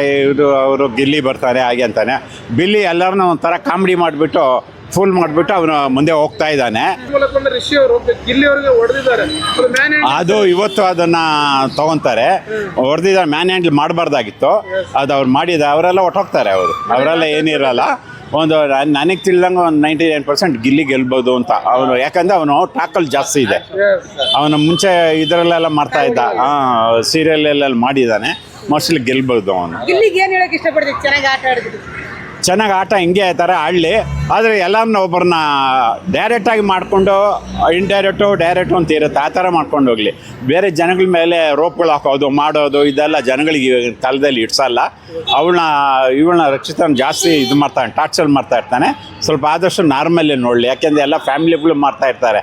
ಇದು ಅವರು ಗಿಲ್ಲಿ ಬರ್ತಾರೆ ಹಾಗೆ ಅಂತಾನೆ. ಬಿಲ್ಲಿ ಎಲ್ಲರನ್ನ ಒಂಥರ ಕಾಮಿಡಿ ಮಾಡಿಬಿಟ್ಟು ಫುಲ್ ಮಾಡಿಬಿಟ್ಟು ಅವನು ಮುಂದೆ ಹೋಗ್ತಾ ಇದ್ದಾನೆ. ಅದು ಇವತ್ತು ಅದನ್ನ ತಗೊಂತಾರೆ. ಹೊಡೆದಿದ್ದಾರೆ ಮ್ಯಾನ್ ಹ್ಯಾಂಡಲ್ ಮಾಡಬಾರ್ದಾಗಿತ್ತು ಅದು ಅವ್ರು ಮಾಡಿದ ಅವರೆಲ್ಲ ಹೊಟ್ಟೋಗ್ತಾರೆ ಅವರು. ಅವರೆಲ್ಲ ಏನಿರಲ್ಲ. ಒಂದು ನನಗೆ ತಿಳಿದಂಗೆ ಒಂದು ನೈಂಟಿ ನೈನ್ ಪರ್ಸೆಂಟ್ ಗಿಲ್ಲಿ ಗೆಲ್ಬೋದು ಅಂತ. ಅವನು ಯಾಕಂದ್ರೆ ಅವನು ಟಾಕಲ್ ಜಾಸ್ತಿ ಇದೆ. ಅವನು ಮುಂಚೆ ಇದರಲ್ಲೆಲ್ಲ ಮಾಡ್ತಾ ಇದ್ದ. ಸೀರಿಯಲ್ ಮಾಡಿದ್ದಾನೆ. ಮೋಸ್ಟ್ಲಿ ಗೆಲ್ಬೋದು ಅವನು. ಚೆನ್ನಾಗಿ ಆಟ ಹಿಂಗೆ ಥರ ಆಡಲಿ. ಆದರೆ ಎಲ್ಲರನ್ನ ಒಬ್ಬರನ್ನ ಡೈರೆಕ್ಟಾಗಿ ಮಾಡಿಕೊಂಡು ಇಂಡೈರೆಕ್ಟು ಡೈರೆಕ್ಟು ಅಂತ ಇರುತ್ತೆ ಆ ಥರ ಮಾಡ್ಕೊಂಡು ಹೋಗಲಿ. ಬೇರೆ ಜನಗಳ ಮೇಲೆ ರೋಪ್ಗಳು ಹಾಕೋದು ಮಾಡೋದು ಇದೆಲ್ಲ ಜನಗಳಿಗೆ ತಲೆದಲ್ಲಿ ಕಾಲದಲ್ಲಿ ಇಡ್ಸಲ್ಲ. ಅವಳನ್ನ ಇವಳನ್ನ ರಕ್ಷಿತನ ಜಾಸ್ತಿ ಇದು ಮಾಡ್ತಾನೆ ಟಾರ್ಚರ್ ಮಾಡ್ತಾ ಇರ್ತಾನೆ. ಸ್ವಲ್ಪ ಆದಷ್ಟು ನಾರ್ಮಲ್ಲೇ ನೋಡಲಿ ಯಾಕೆಂದರೆ ಎಲ್ಲ ಫ್ಯಾಮಿಲಿಗಳು ಮಾಡ್ತಾ ಇರ್ತಾರೆ.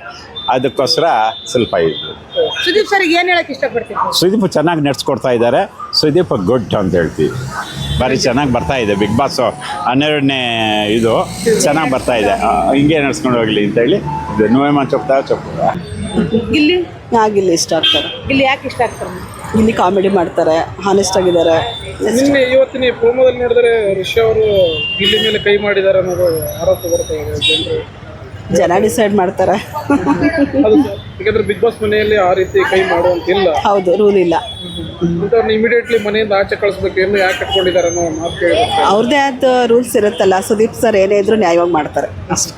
ಅದಕ್ಕೋಸ್ಕರ ಸ್ವಲ್ಪ ಇದು. ಸುದೀಪ್ ಸರ್ ಏನ್ ಹೇಳಕ್ ಇಷ್ಟಪಡ್ತೀವಿ ಸುದೀಪ್ ಚೆನ್ನಾಗಿ ನಡೆಸ್ಕೊಡ್ತಾ ಇದ್ದಾರೆ. ಸುದೀಪ್ ಗುಡ್ ಅಂತ ಹೇಳ್ತೀವಿ. ಭಾರಿ ಚೆನ್ನಾಗಿ ಬರ್ತಾ ಇದೆ. ಬಿಗ್ ಬಾಸ್ ಹನ್ನೆರಡನೇ ಇದು ಚೆನ್ನಾಗಿ ಬರ್ತಾ ಇದೆ. ಹಿಂಗೆ ನಡ್ಸ್ಕೊಂಡು ಹೋಗ್ಲಿ ಅಂತೇಳಿ ಇದು ನೋವೇಮನ್ ಚೊಪ್ತಾ ಚೊಪ್ಪ ಇಲ್ಲಿ ಆಗಿಲ್ಲ ಇಷ್ಟ ಆಗ್ತಾರೆ. ಇಲ್ಲಿ ಯಾಕೆ ಇಷ್ಟ ಆಗ್ತಾರೆ ಇಲ್ಲಿ ಕಾಮಿಡಿ ಮಾಡ್ತಾರೆ ಹಾನೆಸ್ಟ್ ಆಗಿದ್ದಾರೆ. ನಿನ್ನೆ ಇವತ್ತಿನ ಪ್ರೋಮೋದಲ್ಲಿ ನೋಡಿದ್ರೆ ಋಷಿ ಅವರು ಗಿಲ್ಲಿ ಮೇಲೆ ಕೈ ಮಾಡಿದ್ದಾರೆ ಅನ್ನೋದು ಆರೋಪ ಬರ್ತಾ ಇದೆ ಜನರು. ಜನ ಡಿಸೈಡ್ ಮಾಡ್ತಾರೆ. ಯಾಕಂದ್ರೆ ಬಿಗ್ ಬಾಸ್ ಮನೆಯಲ್ಲಿ ಆ ರೀತಿ ಕೈ ಮಾಡುವಂತಿಲ್ಲ. ಹೌದು ರೂಲ್ ಇಲ್ಲ. ಅಂತವ್ರನ್ನ ಇಮಿಡಿಯೇಟ್ಲಿ ಮನೆಯಿಂದ ಆಚೆ ಕಳಿಸ್ಬೇಕು ಏನು ಯಾಕೆ ಕಟ್ಕೊಂಡಿದ್ದಾರೆ ಅನ್ನೋ ಮಾತು ಕೇಳಿದ್ರು ಅವ್ರದ್ದೇ ಆದ ರೂಲ್ಸ್ ಇರುತ್ತಲ್ಲ ಸುದೀಪ್ ಸರ್ ಏನೇ ಇದ್ರು ನ್ಯಾಯವಾಗಿ ಮಾಡ್ತಾರೆ. ಅಷ್ಟೇ.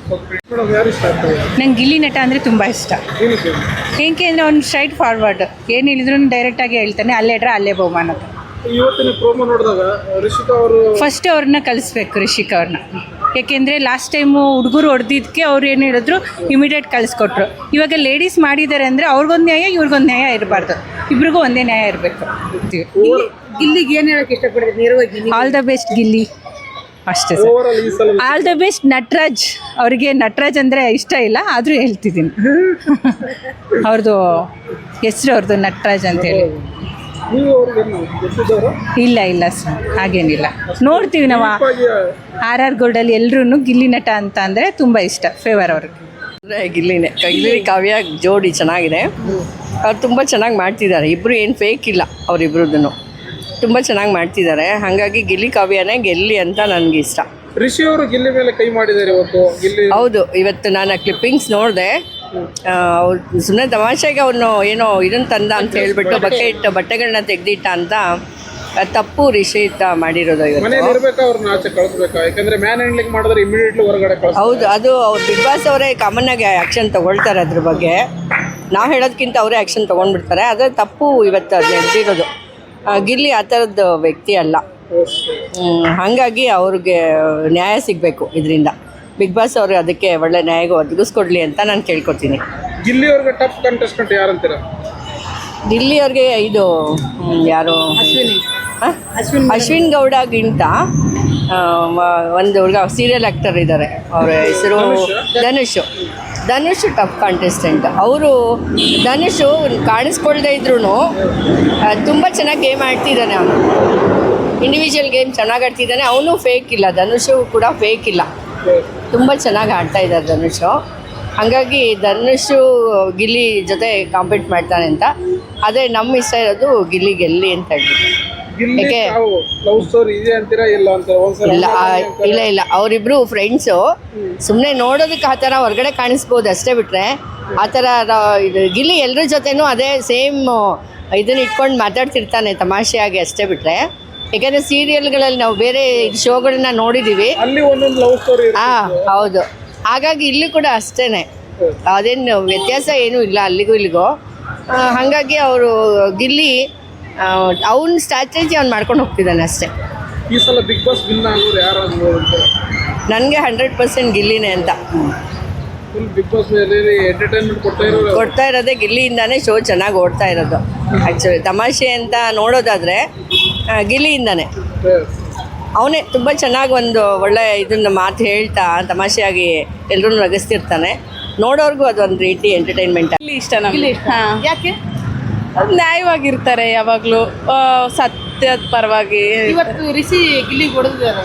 ಮೇಡಮ್ ಯಾರು ಇಷ್ಟ ಆಗ್ತದೆ? ನಂಗೆ ಗಿಲ್ಲಿ ನಟ ಅಂದರೆ ತುಂಬ ಇಷ್ಟ. ಏನಕ್ಕೆ ಏನಕ್ಕೆ ಅಂದರೆ ಅವ್ನು ಸ್ಟ್ರೈಟ್ ಫಾರ್ವರ್ಡ್ ಏನು ಹೇಳಿದ್ರು ಡೈರೆಕ್ಟಾಗಿ ಹೇಳ್ತಾನೆ ಅಲ್ಲೇ ಇಡ್ರೆ ಅಲ್ಲೇ ಬಹುಮಾನ ಅಂತ. ಇವತ್ತಿನ ಪ್ರೋಮೋ ನೋಡಿದಾಗ ರಿಷಿಕಾ ಅವರು ಫಸ್ಟ್ ಅವ್ರನ್ನ ಕಲಿಸ್ಬೇಕು ರಿಷಿಕ್ ಅವ್ರನ್ನ ಯಾಕೆಂದರೆ ಲಾಸ್ಟ್ ಟೈಮು ಹುಡುಗರು ಹೊಡೆದಿದ್ದಕ್ಕೆ ಅವ್ರು ಏನು ಹೇಳಿದ್ರು ಇಮಿಡಿಯೇಟ್ ಕಳಿಸ್ಕೊಟ್ರು. ಇವಾಗ ಲೇಡೀಸ್ ಮಾಡಿದ್ದಾರೆ ಅಂದರೆ ಅವ್ರಿಗೊಂದು ನ್ಯಾಯ ಇವ್ರಿಗೊಂದು ನ್ಯಾಯ ಇರಬಾರ್ದು. ಇಬ್ರಿಗೂ ಒಂದೇ ನ್ಯಾಯ ಇರಬೇಕು. ಗಿಲ್ಲಿಗೆ ಏನು ಹೇಳಕ್ಕೆ ಇಷ್ಟಪಡ್ತೀವಿ ನೇರವಾಗಿ ಆಲ್ ದ ಬೆಸ್ಟ್ ಗಿಲ್ಲಿ. ಅಷ್ಟೇ ಸರ್. ಆಲ್ ಈ ಸಲ ಆಲ್ ದ ಬೆಸ್ಟ್ ನಟರಾಜ್. ಅವರಿಗೆ ನಟರಾಜ್ ಅಂದರೆ ಇಷ್ಟ ಇಲ್ಲ ಆದರೂ ಹೇಳ್ತಿದ್ದೀನಿ. ಅವ್ರದ್ದು ಹೆಸರು ಅವ್ರದ್ದು ನಟರಾಜ್ ಅಂತೇಳಿ ಇಲ್ಲ ಇಲ್ಲ ಸರ್ ಹಾಗೇನಿಲ್ಲ. ನೋಡ್ತೀವಿ ನಾವು ಆರ್ ಆರ್ ಗೋಲ್ಡಲ್ಲಿ ಎಲ್ಲರೂ ಗಿಲ್ಲಿ ನಟ ಅಂತ ಅಂದರೆ ತುಂಬ ಇಷ್ಟ ಫೇವರ್ ಅವ್ರಿಗೆ. ಅಂದರೆ ಗಿಲ್ಲಿನೇ. ಗಿಲ್ಲಿ ಕಾವ್ಯ ಜೋಡಿ ಚೆನ್ನಾಗಿದೆ. ಅವ್ರು ತುಂಬ ಚೆನ್ನಾಗಿ ಮಾಡ್ತಿದ್ದಾರೆ. ಇಬ್ರು ಏನು ಫೇಕ್ ಇಲ್ಲ ಅವರಿಬ್ರದ್ದು ತುಂಬ ಚೆನ್ನಾಗಿ ಮಾಡ್ತಿದ್ದಾರೆ. ಹಾಗಾಗಿ ಗಿಲ್ಲಿ ಕಾವ್ಯನೇ ಗೆಲ್ಲಿ ಅಂತ ನನಗೆ ಇಷ್ಟ. ಋಷಿ ಅವರು ಗಿಲ್ಲಿ ಮೇಲೆ ಕೈ ಮಾಡಿದ್ದಾರೆ ಇವತ್ತು. ಗಿಲ್ಲಿ ಹೌದು ಇವತ್ತು ನಾನು ಕ್ಲಿಪ್ಪಿಂಗ್ಸ್ ನೋಡಿದೆ. ಅವ್ರು ಸುಮ್ಮನೆ ತಮಾಷೆಗೆ ಅವನು ಏನೋ ಇದನ್ನು ತಂದ ಅಂತ ಹೇಳ್ಬಿಟ್ಟು ಬಕೆಟ್ ಬಟ್ಟೆಗಳನ್ನ ತೆಗೆದಿಟ್ಟ ಅಂತ ತಪ್ಪು ರಿಷಿತ ಮಾಡಿರೋದು ಇವತ್ತು ಹೌದು ಅದು ಅವ್ರು ಬಿಗ್ ಬಾಸ್ ಅವರೇ ಕಾಮನ್ ಆಗಿ ಆ್ಯಕ್ಷನ್ ತಗೊಳ್ತಾರೆ ಅದ್ರ ಬಗ್ಗೆ. ನಾವು ಹೇಳೋದಕ್ಕಿಂತ ಅವರೇ ಆ್ಯಕ್ಷನ್ ತೊಗೊಂಡ್ಬಿಡ್ತಾರೆ. ಅದೇ ತಪ್ಪು ಇವತ್ತು ಅದು ನಡೆದಿರೋದು ಗಿರ್ಲಿ ಗಿಲ್ಲಿ ಆ ಥರದ್ದು ವ್ಯಕ್ತಿ ಅಲ್ಲ. ಹಾಗಾಗಿ ಅವ್ರಿಗೆ ನ್ಯಾಯ ಸಿಗಬೇಕು ಇದರಿಂದ. ಬಿಗ್ ಬಾಸ್ ಅವರು ಅದಕ್ಕೆ ಒಳ್ಳೆ ನ್ಯಾಯ ಒದಗಿಸ್ಕೊಡ್ಲಿ ಅಂತ ನಾನು ಕೇಳ್ಕೊತೀನಿ. ಗಿಲ್ಲಿ ಅವ್ರಿಗೆ ಟಫ್ ಕಂಟೆಸ್ಟೆಂಟ್ ಯಾರಂತೀರಾ ಗಿಲ್ಲಿ ಅವ್ರಿಗೆ ಇದು ಹ್ಮ್, ಯಾರು? ಅಶ್ವಿನಿ. ಅಶ್ವಿನ್ ಗೌಡಗಿಂತ ಆ, ವ- ಒಂದು ಹುಡುಗ ಸೀರಿಯಲ್ ಆ್ಯಕ್ಟರ್ ಇದ್ದಾರೆ ಅವರ ಹೆಸರು ಧನುಷ್. ಧನುಷ್. ಟಫ್ ಕಾಂಟೆಸ್ಟೆಂಟ್ ಅವರು ಧನುಷ್ ಕಾಣಿಸ್ಕೊಳ್ದೇ ಇದ್ರೂ ತುಂಬ ಚೆನ್ನಾಗಿ ಗೇಮ್ ಆಡ್ತಿದ್ದಾನೆ ಅವನು. ಇಂಡಿವಿಜುವಲ್ ಗೇಮ್ ಚೆನ್ನಾಗಿ ಆಡ್ತಿದ್ದಾನೆ ಅವನು ಫೇಕ್ ಇಲ್ಲ. ಧನುಷು ಕೂಡ ಫೇಕ್ ಇಲ್ಲ. ತುಂಬ ಚೆನ್ನಾಗಿ ಆಡ್ತಾ ಇದ್ದಾರೆ ಧನುಷು. ಹಾಗಾಗಿ ಧನುಷು ಗಿಲ್ಲಿ ಜೊತೆ ಕಾಂಪೀಟ್ ಮಾಡ್ತಾನೆ ಅಂತ. ಅದೇ ನಮ್ಮ ಇಷ್ಟ ಇರೋದು ಗಿಲ್ಲಿ ಗೆಲ್ಲಿ ಅಂತ ಹೇಳ್ಬಿಟ್ಟು. ಇಲ್ಲ ಇಲ್ಲ ಇಲ್ಲ ಅವರಿಬ್ರು ಫ್ರೆಂಡ್ಸು ಸುಮ್ಮನೆ ನೋಡೋದಕ್ಕೆ ಆ ಥರ ಹೊರಗಡೆ ಕಾಣಿಸ್ಬೋದು ಅಷ್ಟೇ ಬಿಟ್ರೆ. ಆ ಥರ ಇದು ಗಿಲ್ಲಿ ಎಲ್ಲರ ಜೊತೆನೂ ಅದೇ ಸೇಮ್ ಇದನ್ನ ಇಟ್ಕೊಂಡು ಮಾತಾಡ್ತಿರ್ತಾನೆ ತಮಾಷೆಯಾಗಿ ಅಷ್ಟೇ ಬಿಟ್ರೆ. ಯಾಕೆಂದರೆ ಸೀರಿಯಲ್ಗಳಲ್ಲಿ ನಾವು ಬೇರೆ ಶೋಗಳನ್ನ ನೋಡಿದೀವಿ. ಅಲ್ಲಿ ಒಂದೊಂದು ಲವ್ ಸ್ಟೋರಿ ಹಾಂ ಹೌದು. ಹಾಗಾಗಿ ಇಲ್ಲಿ ಕೂಡ ಅಷ್ಟೇನೆ. ಅದೇನು ವ್ಯತ್ಯಾಸ ಏನೂ ಇಲ್ಲ ಅಲ್ಲಿಗೂ ಇಲ್ಲಿಗೂ. ಆ, ಹಾಗಾಗಿ ಅವರು ಗಿಲ್ಲಿ ಅವನ ಸ್ಟ್ರಾಟಜಿ ಅವ್ನು ಮಾಡ್ಕೊಂಡು ಹೋಗ್ತಿದ್ದಾನೆ ಅಷ್ಟೇ. ಈ ಸಲ ಬಿಗ್ ಬಾಸ್ ವಿನ್ ಆಗೋರು ಯಾರು ಅಂತ? ನನಗೆ ಹಂಡ್ರೆಡ್ ಪರ್ಸೆಂಟ್ ಗಿಲ್ಲಿನೇ ಅಂತ. ಫುಲ್ ಬಿಗ್ ಬಾಸ್ ಮೇಲೆ ಎಂಟರ್ಟೈನ್ಮೆಂಟ್ ಕೊಡ್ತಾ ಇರೋರು ಕೊಡ್ತಾ ಇರೋದೇ ಗಿಲ್ಲಿಯಿಂದಾನೇ ಶೋ ಚೆನ್ನಾಗಿ ಓಡ್ತಾ ಇರೋದು. ಆ್ಯಕ್ಚುಲಿ ತಮಾಷೆ ಅಂತ ನೋಡೋದಾದರೆ ಆ, ಗಿಲ್ಲಿಯಿಂದಾನೇ. ಅವನೇ ತುಂಬ ಚೆನ್ನಾಗಿ ಒಂದು ಒಳ್ಳೆ ಇದನ್ನ ಮಾತು ಹೇಳ್ತಾ ತಮಾಷೆಯಾಗಿ ಎಲ್ಲರೂ ನಗಿಸ್ತಿರ್ತಾನೆ. ನೋಡೋರ್ಗೂ ಅದೊಂದು ರೀತಿ ಎಂಟರ್ಟೈನ್ಮೆಂಟ್ ಇಲ್ಲಿ ಇಷ್ಟ ನಮಗೆ. ಯಾಕೆ? ನ್ಯಾಯವಾಗಿರ್ತಾರೆ ಯಾವಾಗಲೂ. ಸತ್ಯದ ಪರವಾಗಿ. ಇವತ್ತು ರಿಷಿ ಗಿಲ್ಲಿ ಹೊಡೆದಿದ್ದಾರೆ.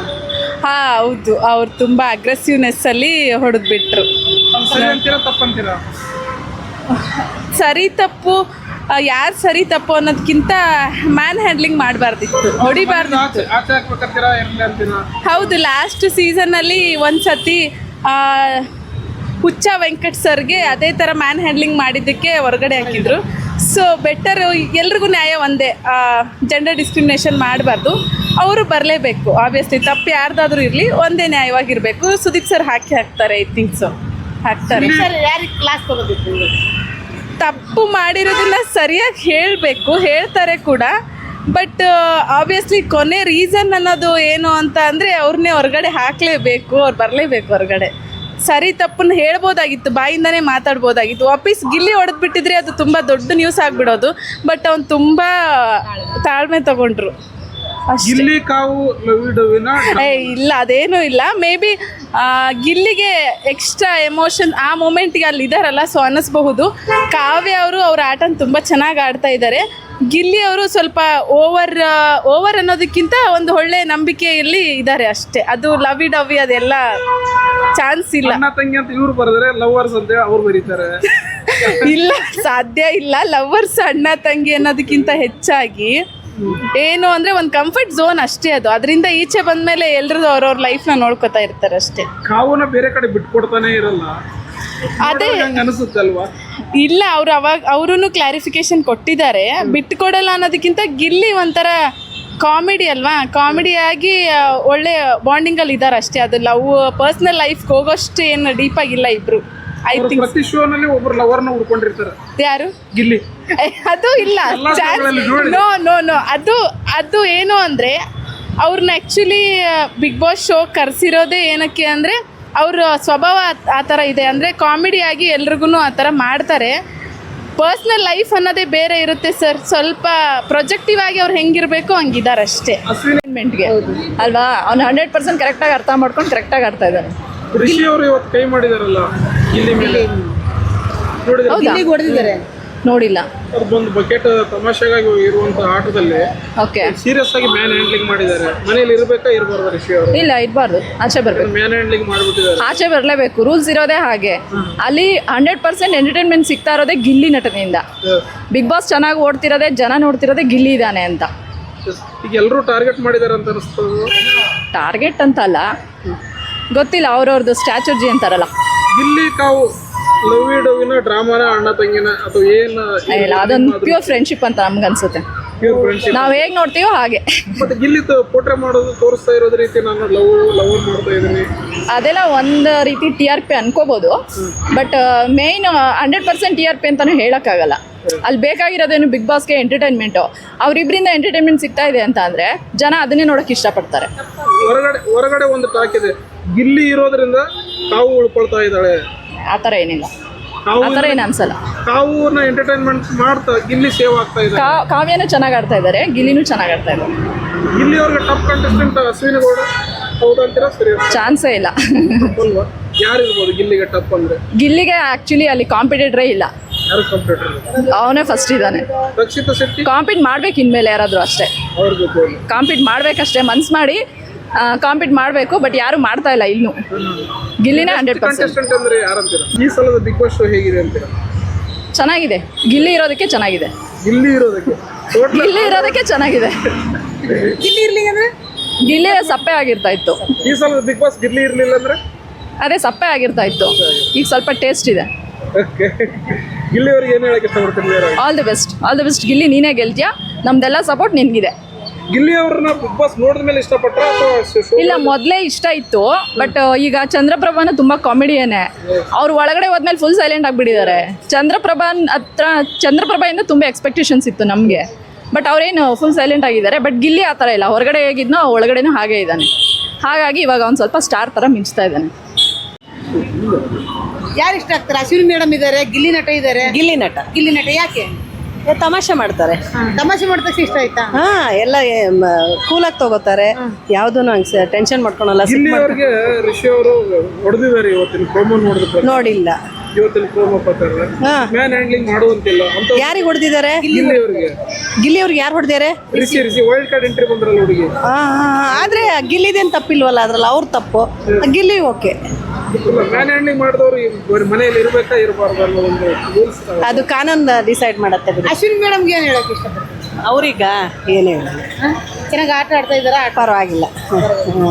ಹಾಂ ಹೌದು. ಅವ್ರು ತುಂಬ ಅಗ್ರೆಸಿವ್ನೆಸ್ಸಲ್ಲಿ ಹೊಡೆದ್ಬಿಟ್ರು. ಸರಿ ಅಂತೀರಾ ತಪ್ಪಂತೀರಾ ಸರಿ ತಪ್ಪು. ಯಾರು ಸರಿ ತಪ್ಪು ಅನ್ನೋದಕ್ಕಿಂತ ಮ್ಯಾನ್ ಹ್ಯಾಂಡ್ಲಿಂಗ್ ಮಾಡಬಾರ್ದಿತ್ತು ಅಂತೀರಾ? ಹೌದು ಲಾಸ್ಟ್ ಸೀಸನ್ನಲ್ಲಿ ಒಂದು ಸತಿ ಆ, ಹುಚ್ಚ ವೆಂಕಟ್ ಸರ್ಗೆ ಅದೇ ಥರ ಮ್ಯಾನ್ ಹ್ಯಾಂಡ್ಲಿಂಗ್ ಮಾಡಿದ್ದಕ್ಕೆ ಹೊರಗಡೆ ಹಾಕಿದ್ರು. ಸೊ ಬೆಟರ್ ಎಲ್ರಿಗೂ ನ್ಯಾಯ ಒಂದೇ ಜೆಂಡರ್ ಡಿಸ್ಕ್ರಿಮಿನೇಷನ್ ಮಾಡಬಾರ್ದು. ಅವರು ಬರಲೇಬೇಕು ಆಬ್ವಿಯಸ್ಲಿ ತಪ್ಪು ಯಾರ್ದಾದ್ರೂ ಇರಲಿ ಒಂದೇ ನ್ಯಾಯವಾಗಿರಬೇಕು. ಸುದೀಪ್ ಸರ್ ಹಾಕಿ ಹಾಕ್ತಾರೆ ಐ ಥಿಂಕ್ ಸೊ ಹಾಕ್ತಾರೆ. ತಪ್ಪು ಮಾಡಿರೋದನ್ನ ಸರಿಯಾಗಿ ಹೇಳಬೇಕು, ಹೇಳ್ತಾರೆ ಕೂಡ. ಬಟ್ ಆಬ್ವಿಯಸ್ಲಿ ಕೊನೆ ರೀಸನ್ ಅನ್ನೋದು ಏನು ಅಂತ ಅಂದರೆ ಅವ್ರನ್ನೇ ಹೊರಗಡೆ ಹಾಕಲೇಬೇಕು, ಅವ್ರು ಬರಲೇಬೇಕು ಹೊರಗಡೆ. ಸರಿ ತಪ್ಪನ್ನು ಹೇಳ್ಬೋದಾಗಿತ್ತು, ಬಾಯಿಂದನೇ ಮಾತಾಡ್ಬೋದಾಗಿತ್ತು. ವಾಪಸ್ ಗಿಲ್ಲಿ ಹೊಡೆದು ಬಿಟ್ಟಿದ್ರೆ ಅದು ತುಂಬ ದೊಡ್ಡ ನ್ಯೂಸ್ ಆಗಿಬಿಡೋದು. ಬಟ್ ಅವ್ನು ತುಂಬ ತಾಳ್ಮೆ ತಗೊಂಡ್ರು. ಗಿಲ್ಲಿ ಕಾವು ಲವಿಡವಿನ ಏ ಇಲ್ಲ ಅದೇನು ಇಲ್ಲ. ಮೇ ಬಿ ಗಿಲ್ಲಿಗೆ ಎಕ್ಸ್ಟ್ರಾ ಎಮೋಷನ್ ಆ ಮೂಮೆಂಟ್ಗೆ ಅಲ್ಲಿ ಇದಾರಲ್ಲ ಸೊ ಅನ್ನಿಸ್ಬಹುದು. ಕಾವ್ಯ ಅವರು ಅವ್ರ ಆಟನ ತುಂಬ ಚೆನ್ನಾಗಿ ಆಡ್ತಾ ಇದ್ದಾರೆ ಗಿಲ್ಲಿ ಅವರು ಸ್ವಲ್ಪ ಓವರ್ ಓವರ್ ಅನ್ನೋದಕ್ಕಿಂತ ಒಂದು ಒಳ್ಳೆ ನಂಬಿಕೆಯಲ್ಲಿ ಇದ್ದಾರೆ ಅಷ್ಟೇ. ಅದು ಲವಿ ಡವಿ ಅದೆಲ್ಲ ಚಾನ್ಸ್ ಇಲ್ಲ. ಅಣ್ಣ ತಂಗಿ ಅಂತ ಇವ್ರು ಬರೆದ್ರೆ ಲವರ್ಸ್ ಅಂತ ಅವ್ರು ಬರೀತಾರೆ. ಇಲ್ಲ ಸಾಧ್ಯ ಇಲ್ಲ. ಲವರ್ಸ್ ಅಣ್ಣ ತಂಗಿ ಅನ್ನೋದಕ್ಕಿಂತ ಹೆಚ್ಚಾಗಿ. ಏನು ಅಂದ್ರೆ ಒಂದು ಕಂಫರ್ಟ್ ಝೋನ್ ಅಷ್ಟೇ ಅದು. ಅದರಿಂದ ಈಚೆ ಬಂದ ಮೇಲೆ ಎಲ್ಲರದು ಅವ್ರವ್ರ ಲೈಫ್ನ ನೋಡ್ಕೊತಾ ಇರ್ತಾರೆ ಅಷ್ಟೇ. ಬೇರೆ ಕಡೆ ಬಿಟ್ಕೊಡ್ತಾನೆ ಇರಲ್ಲ. ಅದೇ ಅನಿಸುತ್ತಲ್ವಾ? ಇಲ್ಲ ಅವ್ರು ಅವಾಗ ಅವರು ಕ್ಲಾರಿಫಿಕೇಶನ್ ಕೊಟ್ಟಿದ್ದಾರೆ. ಬಿಟ್ಕೊಡಲ್ಲ ಅನ್ನೋದಕ್ಕಿಂತ ಗಿಲ್ಲಿ ಒಂಥರ ಕಾಮಿಡಿ ಅಲ್ವಾ? ಕಾಮಿಡಿ ಆಗಿ ಆ, ಒಳ್ಳೆ ಬಾಂಡಿಂಗಲ್ಲಿ ಇದ್ದಾರೆ ಅಷ್ಟೇ. ಅದು ಲವ್ ಪರ್ಸ್ನಲ್ ಲೈಫ್ಗೆ ಹೋಗೋಷ್ಟು ಏನು ಡೀಪ್ ಆಗಿಲ್ಲ ಇಬ್ರು. ಐ ಅವ್ರು ಥಿಂಕ್ ಪ್ರತಿ ಶೋನಲ್ಲಿ ಒಬ್ರು ನ ಹುಡ್ಕೊಂಡಿರ್ತಾರೆ. ಯಾರು? ಗಿಲ್ಲಿ. ಅದು ಇಲ್ಲ. ಎಲ್ಲ show-ಗಳಲ್ಲಿ ನೋಡಿ. ನೋ ನೋ ನೋ ಅದು ಅದು ಏನು ಅಂದರೆ ಅವ್ರನ್ನ ಆ್ಯಕ್ಚುಲಿ ಬಿಗ್ ಬಾಸ್ ಶೋ ಕರೆಸಿರೋದೇ ಏನಕ್ಕೆ ಅಂದರೆ ಅವ್ರ ಸ್ವಭಾವ ಆ- ಆ ಥರ ಇದೆ. ಅಂದರೆ ಕಾಮಿಡಿಯಾಗಿ ಎಲ್ರಿಗೂ ಆ ಥರ ಮಾಡ್ತಾರೆ. ಪರ್ಸ್ನಲ್ ಲೈಫ್ ಅನ್ನೋದೇ ಬೇರೆ ಇರುತ್ತೆ ಸರ್. ಸ್ವಲ್ಪ ಪ್ರೊಜೆಕ್ಟಿವ್ ಆಗಿ ಅವ್ರು ಹೆಂಗಿರಬೇಕು ಹಂಗಿದ್ದಾರೆ ಅಷ್ಟೇ ಗೆ. ಅಲ್ವಾ? ಅವ್ನು ಹಂಡ್ರೆಡ್ ಪರ್ಸೆಂಟ್ ಕರೆಕ್ಟಾಗಿ ಅರ್ಥ ಮಾಡ್ಕೊಂಡು ಕರೆಕ್ಟಾಗಿ ಆಡ್ತಾ ಇದ್ದಾನೆ. ರಿಷಿ ಅವರು ಇವತ್ತು ಕೈ ಮಾಡಿದಾರಲ್ಲ ಇಲ್ಲಿ ಮೇಲೆ. ನೋಡಿದ್ರೆ? ಗಿಲ್ಲಿಗೆ ಹೊಡೆದಿದ್ದಾರೆ. ನೋಡಿಲ್ಲ. ಒಂದು ಬಕೆಟ್ ತಮಾಷೆಗಾಗಿ ಇರುವಂತ ಆಟದಲ್ಲಿ ಓಕೆ. ಸೀರಿಯಸ್ ಆಗಿ ಮ್ಯಾನ್ ಹ್ಯಾಂಡ್ಲಿಂಗ್ ಮಾಡಿದ್ದಾರೆ. ಮನೆಯಲ್ಲಿ ಇರಬೇಕಾ ಇರಬಾರ್ದು ಋಷಿ ಅವರು ಇಲ್ಲ ಇರಬಾರ್ದು. ಆಚೆ ಬರಬೇಕು. ಮ್ಯಾನ್ ಹ್ಯಾಂಡ್ಲಿಂಗ್ ಮಾಡಿಬಿಟ್ಟಿದ್ದಾರೆ. ಆಚೆ ಬರಲೇಬೇಕು. ರೂಲ್ಸ್ ಇರೋದೇ ಹಾಗೆ. ಅಲ್ಲಿ ಹಂಡ್ರೆಡ್ ಪರ್ಸೆಂಟ್ ಎಂಟರ್ಟೈನ್ಮೆಂಟ್ ಸಿಗ್ತಾ ಇರೋದೇ ಗಿಲ್ಲಿ ನಟನೆಯಿಂದ. ಬಿಗ್ ಬಾಸ್ ಚೆನ್ನಾಗಿ ಓಡ್ತಿರೋದೇ ಜನ ನೋಡ್ತಿರೋದೇ ಗಿಲ್ಲಿ ಇದ್ದಾನೆ ಅಂತ. ಈಗ ಎಲ್ಲರೂ ಟಾರ್ಗೆಟ್ ಮಾಡಿದ್ದಾರೆ ಅಂತ ಅನಿಸ್ತದೆ ಟಾರ್ಗೆಟ್ ಅಂತಲ್ಲ. ಗೊತ್ತಿಲ್ಲ ಅವ್ರವ್ರದ್ದು ಸ್ಟ್ಯಾಚುರ್ಜಿ ಅಂತಾರಲ್ಲ. ಇಲ್ಲಿ ಕಾವು ಲವಿ ಡವಿನ ಡ್ರಾಮಾನ ಅಣ್ಣ ತಂಗಿನ ಅಥವಾ ಏನ ಇಲ್ಲ ಅದೊಂದು ಪ್ಯೂರ್ ಫ್ರೆಂಡ್ಶಿಪ್ ಅಂತ ನಮ್ಗೆ ಅನ್ಸುತ್ತೆ. ಪ್ಯೂರ್ ಫ್ರೆಂಡ್ಶಿಪ್ ನಾವು ಹೇಗೆ ನೋಡ್ತೀವೋ ಹಾಗೆ. ಮತ್ತೆ ಪೋಟ್ರೆ ಮಾಡೋದು ತೋರಿಸ್ತಾ ಇರೋದ್ ರೀತಿ ನಾನು ಲವ್ ಮಾಡ್ತಾ ಇದ್ದೀನಿ. ಅದೆಲ್ಲ ಒಂದು ರೀತಿ T R P ಅನ್ಕೋಬೋದು. But main hundred percent T R P ಅಂತಲೂ ಹೇಳೋಕ್ಕಾಗಲ್ಲ. ಅಲ್ಲಿ ಬೇಕಾಗಿರೋದೇನು ಬಿಗ್ ಬಾಸ್ಗೆ ಎಂಟರ್ಟೈನ್ಮೆಂಟು ಅವರಿಬ್ಬರಿಂದ ಎಂಟರ್ಟೈನ್ಮೆಂಟ್ ಸಿಗ್ತಾ ಇದೆ ಅಂತ ಅಂದರೆ ಜನ ಅದನ್ನೇ ನೋಡೋಕೆ ಇಷ್ಟಪಡ್ತಾರೆ. ಹೊರಗಡೆ ಹೊರಗಡೆ ಒಂದು ಟಾಕ್ ಇದೆ. ಗಿಲ್ಲಿ ಇರೋದ್ರಿಂದ ಕಾವು ಉಳ್ಕೊಳ್ತಾ ಇದ್ದಾಳೆ. ಆ ಥರ ಏನಿಲ್ಲ. ಆ ಥರ ಏನು ಅನ್ಸಲ್ಲ. ಕಾವುನ ಎಂಟರ್ಟೈನ್ಮೆಂಟ್ ಮಾಡ್ತಾ ಗಿಲ್ಲಿ ಸೇವ್ ಆಗ್ತಾ ಇದ್ದಾರೆ. ಕಾ ಕಾವ್ಯನೂ ಚೆನ್ನಾಗಿ ಆಡ್ತಾ ಇದ್ದಾರೆ ಗಿಲ್ಲಿನೂ ಚೆನ್ನಾಗಿ ಆಡ್ತಾ ಇದ್ದಾರೆ. ಗಿಲ್ಲಿ ಅವ್ರಿಗೆ ಟಫ್ ಕಂಟೆಸ್ಟೆಂಟ್ ಅಶ್ವಿನಿ ಗೌಡ ಹೌದಂತೀರಾ ಸರಿ ಚಾನ್ಸೇ ಇಲ್ಲ. ಅಲ್ವಾ? ಯಾರು ಇರ್ಬೋದು ಗಿಲ್ಲಿಗೆ ಟಫ್ ಅಂದ್ರೆ? ಗಿಲ್ಲಿಗೆ ಆ್ಯಕ್ಚುಲಿ ಅಲ್ಲಿ ಕಾಂಪಿಟೇಟ್ರೇ ಇಲ್ಲ. ಯಾರು ಕಂಪ್ಯೂಟರ್ ಅವನೇ ಫಸ್ಟ್ ಇದ್ದಾನೆ. ರಕ್ಷಿತಾ ಶೆಟ್ಟಿ? ಕಾಂಪೀಟ್ ಮಾಡ್ಬೇಕು ಇನ್ಮೇಲೆ ಯಾರಾದರೂ ಅಷ್ಟೇ. ಅವ್ರ ಜೊತೆ ಕಾಂಪೀಟ್ ಮಾಡ್ಬೇಕಷ್ಟೇ ಮನ್ಸ್ ಮಾಡಿ ಕಾಂಪೀಟ್ ಮಾಡಬೇಕು ಬಟ್ ಯಾರು ಮಾಡ್ತಾ ಇಲ್ಲ ಇಲ್ಲೂ ಗಿಲ್ಲಿನೇ ಹಂಡ್ರೆಡ್ ಪರ್ಸೆಂಟ್ ಅಂದ್ರೆ ಯಾರಂತೀರಾ ಈ ಸಲದ ಬಿಗ್ ಬಾಸ್ ಶೋ ಹೇಗಿದೆ ಅಂತೀರಾ? ಚೆನ್ನಾಗಿದೆ. ಗಿಲ್ಲಿ ಇರೋದಕ್ಕೆ ಚೆನ್ನಾಗಿದೆ. ಗಿಲ್ಲಿ ಇರೋದಕ್ಕೆ. ಟೋಟಲ್ ಗಿಲ್ಲಿ ಇರೋದಕ್ಕೆ ಚೆನ್ನಾಗಿದೆ. ಗಿಲ್ಲಿ ಇರ್ಲಿ ಅಂದ್ರೆ? ಗಿಲ್ಲಿ ಸಪ್ಪೆ ಆಗಿರ್ತಾ ಇತ್ತು. ಈ ಸಲ ಬಿಗ್ ಬಾಸ್ ಗಿಲ್ಲಿ ಇರ್ಲಿಲ್ಲ ಅಂದ್ರೆ? ಅದೇ ಸಪ್ಪೆ ಆಗಿರ್ತಾ ಇತ್ತು. ಈಗ ಸ್ವಲ್ಪ ಟೇಸ್ಟ್ ಇದೆ. ಓಕೆ ಗಿಲ್ಲಿ ಅವ್ರಿಗೆ ಏನ್ ಹೇಳಕ್ ಇಷ್ಟಪಡ್ತೀನಿ all the best all the best Gilli ನೀನೇ ಗೆಲ್ತೀಯಾ? ನಮ್ದೆಲ್ಲ ಸಪೋರ್ಟ್ ನಿನ್ಗಿದೆ. ಗಿಲ್ಲಿ ಅವ್ರನ್ನ ಬಿಗ್ ಬಾಸ್ ನೋಡಿದ ಮೇಲೆ ಇಷ್ಟಪಟ್ರ ಇಲ್ಲ ಮೊದಲೇ ಇಷ್ಟ ಇತ್ತು ಬಟ್ ಈಗ ಚಂದ್ರಪ್ರಭಾನ ತುಂಬಾ ಕಾಮಿಡಿಯನೇ ಅವ್ರು ಒಳಗಡೆ ಹೋದ್ಮೇಲೆ ಫುಲ್ ಸೈಲೆಂಟ್ ಆಗಿಬಿಟ್ಟಿದ್ದಾರೆ. ಚಂದ್ರಪ್ರಭಾನ್ ಹತ್ರ ಚಂದ್ರಪ್ರಭೆಯಿಂದ ತುಂಬಾ ಎಕ್ಸ್ಪೆಕ್ಟೇಷನ್ಸ್ ಇತ್ತು ನಮಗೆ. ಬಟ್ ಅವ್ರೇನು ಫುಲ್ ಸೈಲೆಂಟ್ ಆಗಿದ್ದಾರೆ ಬಟ್ ಗಿಲ್ಲಿ ಆ ಥರ ಇಲ್ಲ. ಹೊರಗಡೆ ಹೇಗಿದ್ನೋ ಒಳಗಡೆನೂ ಹಾಗೆ ಇದ್ದಾನೆ. ಹಾಗಾಗಿ ಇವಾಗ ಒಂದು ಸ್ವಲ್ಪ ಸ್ಟಾರ್ ಥರ ಮಿಂಚ್ತಾ ಇದ್ದಾನೆ. ಯಾರು ಇಷ್ಟ ಆಗ್ತಾರೆ? ಅಶ್ವಿನಿ ಮೇಡಮ್ ಇದ್ದಾರೆ ಗಿಲ್ಲಿ ನಟ ಇದ್ದಾರೆ ಗಿಲ್ಲಿ ನಟ. ಗಿಲ್ಲಿ ನಟ ಯಾಕೆ? ತಮಾಷೆ ಮಾಡ್ತಾರೆ. ತಮಾಷೆ ಮಾಡ್ತಾ ತಕ್ಷಣ ಇಷ್ಟ ಆಯ್ತಾ? ಹಾ ಎಲ್ಲ ಕೂಲಾಗಿ ತಗೋತಾರೆ. ಯಾವ್ದು ಹಂಗೆ ಟೆನ್ಷನ್ ಮಾಡ್ಕೊಳಲ್ಲ ಗಿಲ್ಲಿ. ಅವ್ರಿಗೆ ರಿಷಿ ಅವರು ಹೊಡೆದಿದ್ದಾರೆ ಇವತ್ತಿನ ಪ್ರೋಮೋ ನೋಡಿದ ನೋಡಿಲ್ಲ. ಇವತ್ತಿನ ಪ್ರೋಮೋ ಪ್ರಕಾರ ಹಾ. ಮ್ಯಾನ್ ಹ್ಯಾಂಡ್ಲಿಂಗ್ ಮಾಡುವಂತಿಲ್ಲ. ಅಂತ ಯಾರಿಗೆ ಹೊಡೆದಿದ್ದಾರೆ? ಗಿಲ್ಲಿ ಅವ್ರಿಗೆ. ಗಿಲ್ಲಿ ಅವ್ರಿಗೆ ಯಾರು ಹೊಡೆದಿದ್ದಾರೆ? Rishi Rishi wild card entry ಬಂದ್ರಲ್ಲ ಹುಡುಗಿ. ಆದರೆ ಗಿಲ್ಲಿದೇನು ತಪ್ಪಿಲ್ವಲ್ಲ ಅದ್ರಲ್ಲಿ ಅವ್ರ ತಪ್ಪು. ಗಿಲ್ಲಿ ಓಕೆ. ಮ್ಯಾನ್ ಹ್ಯಾಂಡ್ಲಿಂಗ್ ಮಾಡಿದವರು ಮನೆಯಲ್ಲಿ ಇರ್ಬೇಕಾ ಇರಬಾರ್ದು ಅನ್ನೋ ಒಂದು ರೂಲ್ಸ್ ಅದು ಕಾನೂನು ಡಿಸೈಡ್ ಮಾಡತ್ತೆ ಬಿಡಿ. ಅಶ್ವಿನ್ ಮೇಡಮ್ಗೆ ಏನು ಹೇಳಕ್ ಇಷ್ಟಪಡ್ತೀರಾ? ಅವ್ರೀಗ ಏನೇ ಚೆನ್ನಾಗಿ ಆಟ ಆಡ್ತಾ ಇದ್ದಾರಾ? ಪರವಾಗಿಲ್ಲ. ಹ್ಞೂ